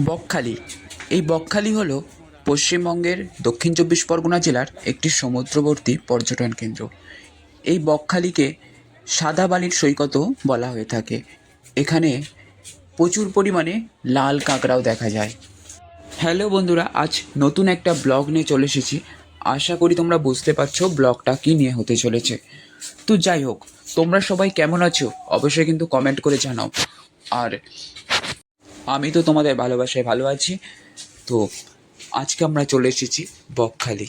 বকখালি। এই বকখালি হলো পশ্চিমবঙ্গের দক্ষিণ চব্বিশ পরগনা জেলার একটি সমুদ্রবর্তী পর্যটন কেন্দ্র। এই বকখালিকে সাদা বালির সৈকতও বলা হয়ে থাকে। এখানে প্রচুর পরিমাণে লাল কাঁকড়াও দেখা যায়। হ্যালো বন্ধুরা, আজ নতুন একটা ব্লগ নিয়ে চলে এসেছি। আশা করি তোমরা বুঝতে পারছ ব্লগটা কী নিয়ে হতে চলেছে। তো যাই হোক, তোমরা সবাই কেমন আছো? অবশ্যই কিন্তু কমেন্ট করে জানাও। আর আমি তো তোমাদের ভালোবাসায় ভালো আছি। তো আজকে আমরা চলে এসেছি বকখালি।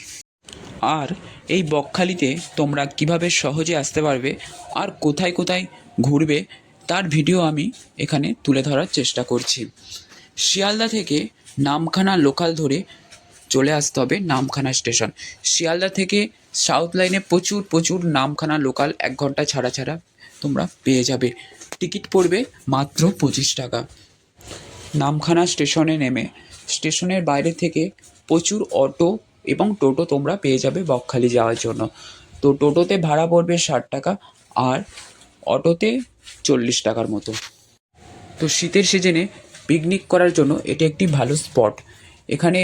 আর এই বকখালিতে তোমরা কীভাবে সহজে আসতে পারবে আর কোথায় কোথায় ঘুরবে, তার ভিডিও আমি এখানে তুলে ধরার চেষ্টা করছি। শিয়ালদা থেকে নামখানা লোকাল ধরে চলে আসতে হবে নামখানা স্টেশন। শিয়ালদা থেকে সাউথ লাইনে প্রচুর প্রচুর নামখানা লোকাল এক ঘণ্টা ছাড়া ছাড়া তোমরা পেয়ে যাবে। টিকিট পড়বে মাত্র পঁচিশ টাকা। নামখানা স্টেশনে নেমে। স্টেশনের বাইরে থেকে প্রচুর অটো এবং টোটো তোমরা পেয়ে যাবে বকখালি যাওয়ার জন্য। তো টোটোতে ভাড়া পড়বে ষাট টাকা আর অটোতে চল্লিশ টাকার মতো। তো শীতের সিজনে পিকনিক করার জন্য এটি একটি ভালো স্পট এখানে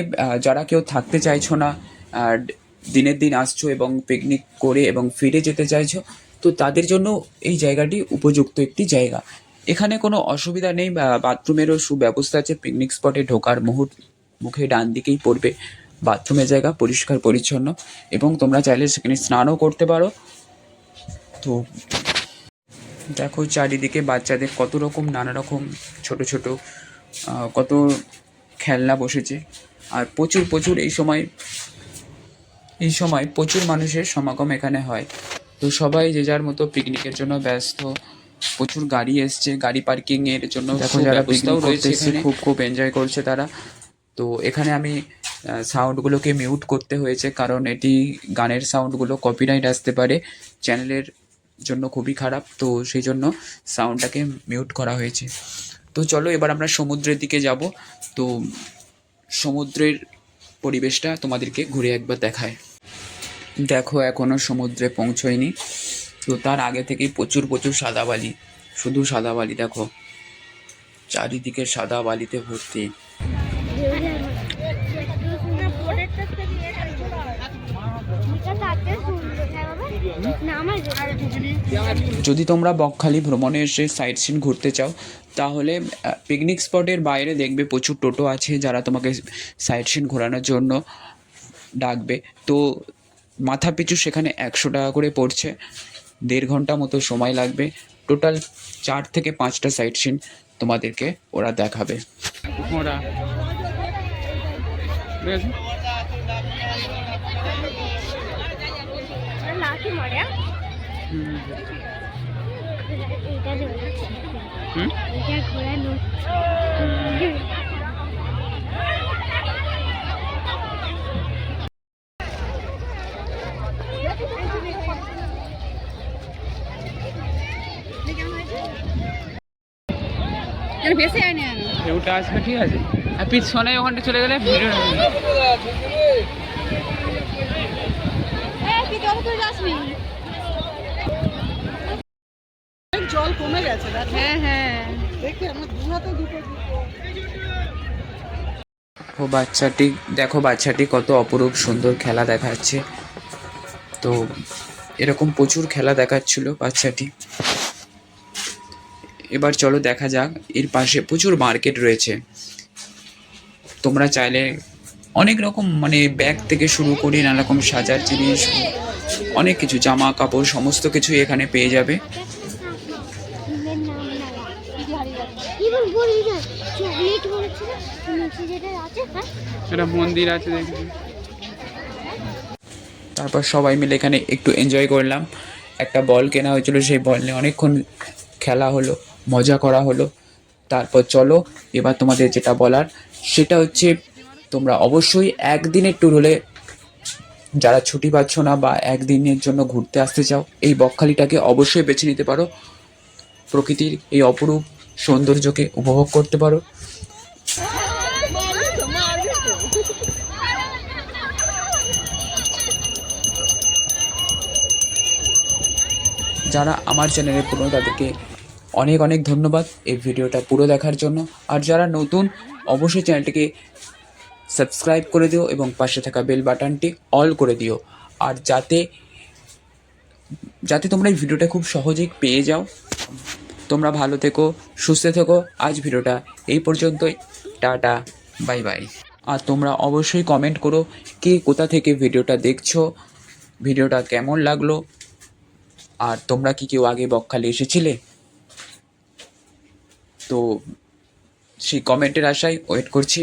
যারা কেউ থাকতে চাইছো না দিনের দিন আসছো এবং পিকনিক করে এবং ফিরে যেতে চাইছো, তো তাদের জন্য এই জায়গাটি উপযুক্ত একটি জায়গা। এখানে কোনো অসুবিধা নেই বাথরুমেরও সুব্যবস্থা আছে। পিকনিক স্পটে ঢোকার মুহূর্ত, মুখে ডান দিকেই পড়বে। বাথরুমের জায়গা পরিষ্কার, পরিচ্ছন্ন এবং তোমরা চাইলে সেখানে স্নানও করতে পারো। তো দেখো চারিদিকে বাচ্চাদের কত রকম, নানা রকম, ছোট ছোট কত খেলনা বসেছে। আর প্রচুর প্রচুর এই সময় এই সময় প্রচুর মানুষের সমাগম এখানে হয়। তো সবাই যে যার মতো পিকনিকের জন্য ব্যস্ত প্রচুর গাড়ি এসছে গাড়ি পার্কিং এর জন্য দেখো যারা ব্যবস্থাও রয়েছে খুব খুব এনজয় করছে তারা। তো এখানে আমি সাউন্ডগুলোকে মিউট করতে হয়েছে কারণ এটি গানের সাউন্ডগুলো কপিরাইট আসতে পারে। চ্যানেলের জন্য খুবই খারাপ তো সেই জন্য সাউন্ডটাকে মিউট করা হয়েছে। তো চলো এবার আমরা সমুদ্রের দিকে যাব। তো সমুদ্রের পরিবেশটা তোমাদেরকে ঘুরে একবার দেখায়। দেখো এখনও সমুদ্রে পৌঁছয়নি। তো তার আগে থেকেই প্রচুর প্রচুর সাদা বালি। শুধু সাদা বালি, দেখো। চারিদিকে সাদা বালিতে ভর্তি। যদি তোমরা বকখালি ভ্রমণে এসে সাইট সিন ঘুরতে চাও, তাহলে পিকনিক স্পটের বাইরে দেখবে প্রচুর টোটো আছে যারা তোমাকে সাইট সিন ঘোরানোর জন্য ডাকবে। তো মাথা পিছু সেখানে একশো টাকা করে পড়ছে। দেড় ঘণ্টা মতো সময় লাগবে। টোটাল চার থেকে পাঁচটা সাইট সিন তোমাদেরকে ওরা দেখাবে। ধরেছে হুম? আসবে ঠিক আছে। আর পিছনে ওখানটা চলে গেলে ভিডিও জল করে যাসনি জল কমে গেছে হ্যাঁ হ্যাঁ। দেখি আমার দু হাতে দুটো দুটো। ও বাচ্চাটি দেখো বাচ্চাটি কত অপরূপ সুন্দর খেলা দেখাচ্ছে। তো এরকম প্রচুর খেলা দেখাচ্ছিল বাচ্চাটি। এবার চলো দেখা যাক এর পাশে প্রচুর মার্কেট রয়েছে। তোমরা চাইলে অনেক রকম মানে ব্যাগ থেকে শুরু করে নানা রকম সাজার জিনিস অনেক কিছু জামা কাপড় সমস্ত কিছু এখানে পেয়ে যাবে। একটা মন্দির আছে দেখি। তারপর সবাই মিলে এখানে একটু এনজয় করলাম। একটা বল কেনা হয়েছিল সেই বল নিয়ে অনেকক্ষণ খেলা হলো। মজা করা হলো। তারপর চলো, এবার তোমাদের যেটা বলার, সেটা হচ্ছে তোমরা অবশ্যই একদিনের ট্যুর হলে যারা ছুটি পাচ্ছ না বা একদিনের জন্য ঘুরতে আসতে চাও, এই বকখালিটাকে অবশ্যই বেছে নিতে পারো। প্রকৃতির এই অপরূপ সৌন্দর্যকে উপভোগ করতে পারো। যারা আমার চ্যানেলে পুরনো তাদেরকে অনেক অনেক ধন্যবাদ এই ভিডিওটা পুরো দেখার জন্য। আর যারা নতুন, অবশ্যই চ্যানেলটিকে সাবস্ক্রাইব করে দিও এবং পাশে থাকা বেল বাটনটি অল করে দিও। আর যাতে যাতে তোমরা এই ভিডিওটা খুব সহজেই পেয়ে যাও। তোমরা ভালো থেকো, সুস্থ থেকো। আজ ভিডিওটা এই পর্যন্তই। Tata, bye bye. আর তোমরা অবশ্যই কমেন্ট করো কে কোথা থেকে ভিডিওটা দেখছ, ভিডিওটা কেমন লাগল, আর তোমরা কি কেউ আগে বকখালি এসেছিলে? তো সেই কমেন্টের আশায় ওয়েট করছি।